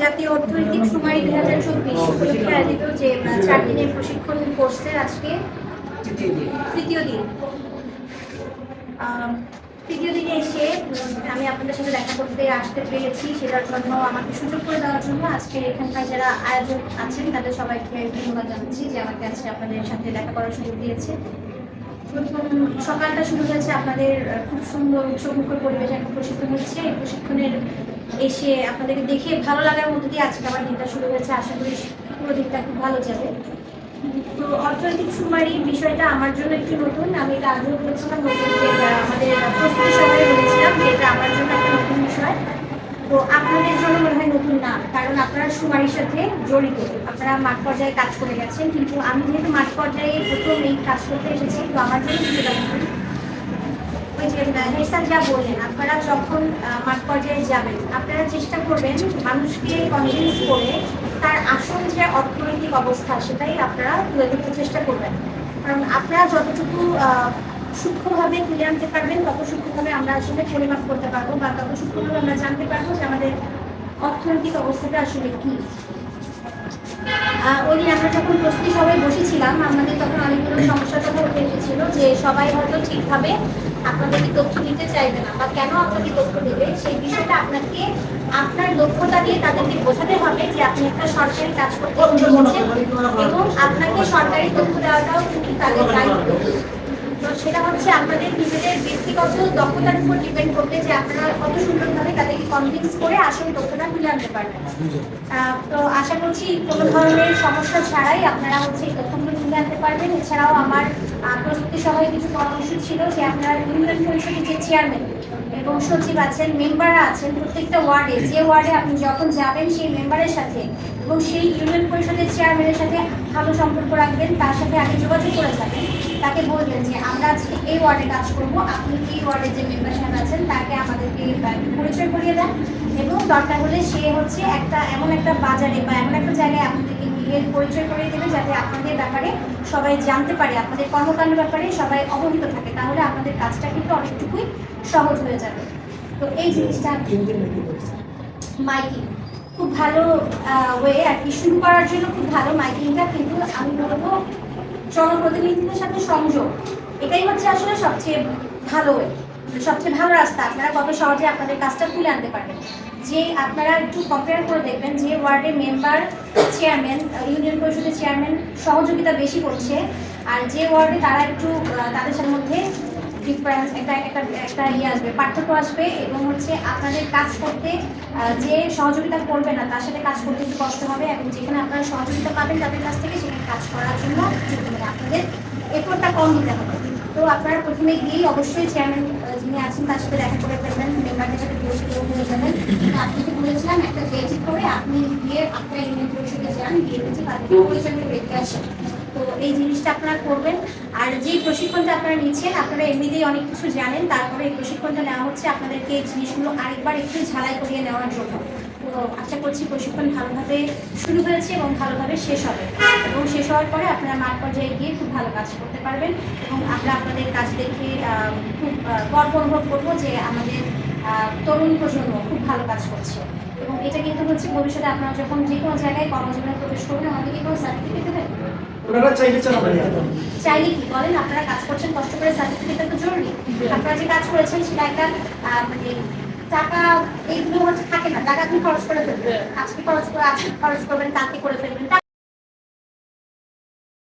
জাতীয় অর্থনৈতিক সুমারি দুই হাজার চব্বিশ উপলক্ষে আয়োজিত যে চার দিনের প্রশিক্ষণ কোর্সের আজকে তৃতীয় দিন। তৃতীয় দিনে এসে আমি আপনাদের সাথে দেখা করতে আসতে পেরেছি, সেটার জন্য আমাকে সুযোগ করে দেওয়ার জন্য। আজকে এখানকার যারা আয়োজক আছেন, তাদের সবাইকে ধন্যবাদ জানাচ্ছি যে আমাকে আজকে আপনাদের সাথে দেখা করার সুযোগ দিয়েছে। প্রথম সকালটা শুরু হয়েছে, আপনাদের খুব সুন্দর উৎসবমুখর পরিবেশে একটা প্রশিক্ষণ হচ্ছে। এই প্রশিক্ষণের এসে আপনাদেরকে দেখে ভালো লাগার মধ্যে দিয়ে আজকে আমার দিনটা শুরু হয়েছে। আশা করি পুরো দিনটা খুব ভালো যাবে। তো অর্থনৈতিক সুমারি বিষয়টা আমার জন্য একটু নতুন। আমি এটা আগেও বলেছিলাম, নতুন যে আমাদের প্রস্তুতি সময় বলেছিলাম যে এটা আমার জন্য একটা নতুন বিষয়। তো আপনাদের জন্য মনে হয় নতুন না, কারণ আপনারা সুমারির সাথে জড়িত। আপনারা মাঠ পর্যায়ে কাজ করে গেছেন, কিন্তু আমি যেহেতু মাঠ পর্যায়ে প্রথম এই কাজ করতে এসেছি, তো আমার জন্য কিছুটা নতুন। যে হেসান যা বললেন, আপনারা যখন মাঠ পর্যায়ে যাবেন, আপনারা চেষ্টা করবেন মানুষকে কনভিন্স করে তার আসল যে অর্থনৈতিক অবস্থা, সেটাই আপনারা তুলে ধরতে চেষ্টা করবেন। কারণ আপনারা যতটুকু সূক্ষ্মভাবে তুলে আনতে পারবেন, তত সূক্ষ্মভাবে আমরা আসলে পরিমাপ করতে পারব বা তত সূক্ষ্মভাবে আমরা জানতে পারব যে আমাদের অর্থনৈতিক অবস্থাটা আসলে কি। ওই দিন আমরা যখন প্রস্তুতি সবাই বসেছিলাম আমাদের তখন অনেকগুলো সমস্যার কথা উঠে এসেছিল যে সবাই হয়তো ঠিকভাবে আপনাদেরকে তথ্য দিতে চাইবে না বা কেন আপনাকে তথ্য দেবে সেই বিষয়টা আপনাকে আপনার দক্ষতা দিয়ে তাদেরকে বোঝাতে হবে যে আপনি একটা সরকারি কাজ করতে এবং আপনাকে সরকারি তথ্য দেওয়াটাও কিন্তু তাদের দায়িত্ব। সেটা হচ্ছে আপনাদের নিজেদের ব্যক্তিগত দক্ষতার উপর ডিপেন্ড করবে যে আপনারা কত সুন্দরভাবে তাদেরকে কনভিন্স করে আসল তথ্যটা তুলে আনতে পারবেন। আহ, তো আশা করছি কোনো ধরনের সমস্যা ছাড়াই আপনারা হচ্ছে এই তথ্যগুলো তুলে আনতে পারবেন। এছাড়াও আমার প্রস্তুতি সভায় কিছু পরামর্শ ছিল যে আপনার ইউনিয়ন পরিষদের যে চেয়ারম্যান এবং সচিব আছেন মেম্বাররা আছেন প্রত্যেকটা ওয়ার্ডে, যে ওয়ার্ডে আপনি যখন যাবেন সেই মেম্বারের সাথে এবং সেই ইউনিয়ন পরিষদের চেয়ারম্যানের সাথে ভালো সম্পর্ক রাখবেন, তার সাথে আগে যোগাযোগ করে যাবেন। তাকে বলবেন যে, আমরা আজকে এই ওয়ার্ডে কাজ করব, আপনি এই ওয়ার্ডের যে মেম্বার সাহেব আছেন, তাকে আমাদেরকে পরিচয় করিয়ে দেন। এবং দরকার হলে সে হচ্ছে একটা, এমন একটা বাজারে বা এমন একটা জায়গায় আপনাদেরকে নিয়ে পরিচয় করিয়ে দেবে যাতে আপনাদের ব্যাপারে সবাই জানতে পারে আপনাদের কর্মকাণ্ডের ব্যাপারে সবাই অবহিত থাকে। তাহলে আপনাদের কাজটা কিন্তু অনেকটুকুই সহজ হয়ে যাবে। তো এই জিনিসটা মাইকিং। খুব ভালো ওয়ে আর কি। শুরু করার জন্য খুব ভালো মাইকিংটা কিন্তু আমি বলব জনপ্রতিনিধিদের সাথে সংযোগ। এটাই হচ্ছে আসলে সবচেয়ে ভালো ওয়ে সবচেয়ে ভালো রাস্তা, আপনারা কত সহজে আপনাদের কাজটা তুলে আনতে পারবেন। যে আপনারা একটু কম্পেয়ার করে দেখবেন যে ওয়ার্ডের মেম্বার চেয়ারম্যান ইউনিয়ন পরিষদের চেয়ারম্যান সহযোগিতা বেশি করছে, আর যে ওয়ার্ডে তারা একটু তাদের মধ্যে ডিফারেন্স একটা একটা একটা ইয়ে আসবে, পার্থক্য আসবে এবং হচ্ছে আপনাদের কাজ করতে যে সহযোগিতা করবে না, তার সাথে কাজ করতে একটু কষ্ট হবে এবং যেখানে আপনারা সহযোগিতা পাবেন তাদের কাছ থেকে সেখানে কাজ করার জন্য আপনাদের এফোর্টটা কম দিতে হবে। তো আপনারা প্রথমে গিয়েই অবশ্যই চেয়ারম্যান যিনি আছেন তার সাথে দেখা করে ফেলবেন মেম্বারদের সাথে বসে হয়ে যাবেন আপনি যে বলেছিলাম একটা ডেট করে আপনি গিয়ে আপনার ইউনিয়ন পরিষদে যান গিয়ে হচ্ছে রেখে আসেন। তো এই জিনিসটা আপনারা করবেন। আর যে প্রশিক্ষণটা আপনারা নিচ্ছেন আপনারা এমনিতেই অনেক কিছু জানেন। তারপরে এই প্রশিক্ষণটা নেওয়া হচ্ছে আপনাদেরকে এই জিনিসগুলো আরেকবার একটু ঝালাই করিয়ে নেওয়ার জন্য। তো আশা করছি প্রশিক্ষণ ভালোভাবে শুরু হয়েছে এবং ভালোভাবে শেষ হবে। এবং শেষ হওয়ার পরে আপনারা মাঠ পর্যায়ে গিয়ে খুব ভালো কাজ করতে পারবেন এবং আমরা আপনাদের কাজ দেখে খুব গর্ব অনুভব করব যে আমাদের তরুণ প্রজন্ম খুব ভালো কাজ করছে। এবং এটা কিন্তু হচ্ছে ভবিষ্যতে আপনারা যখন যে কোনো জায়গায় কর্মজীবনে প্রবেশ করবেন আমাদেরকে কোনো সার্টিফিকেট দেবেন? ওনারা চাইলে চাইলে কি? বলেন আপনারা কাজ করছেন কষ্ট করে সার্টিফিকেটটা তো জরুরি। আপনারা যে কাজ করেছেন সেটা একটা মানে টাকা এইগুলো টাকা আপনি খরচ করে ফেলবেন আজকে খরচ করে আজকে খরচ করবেন কালকে করে ফেলবেন।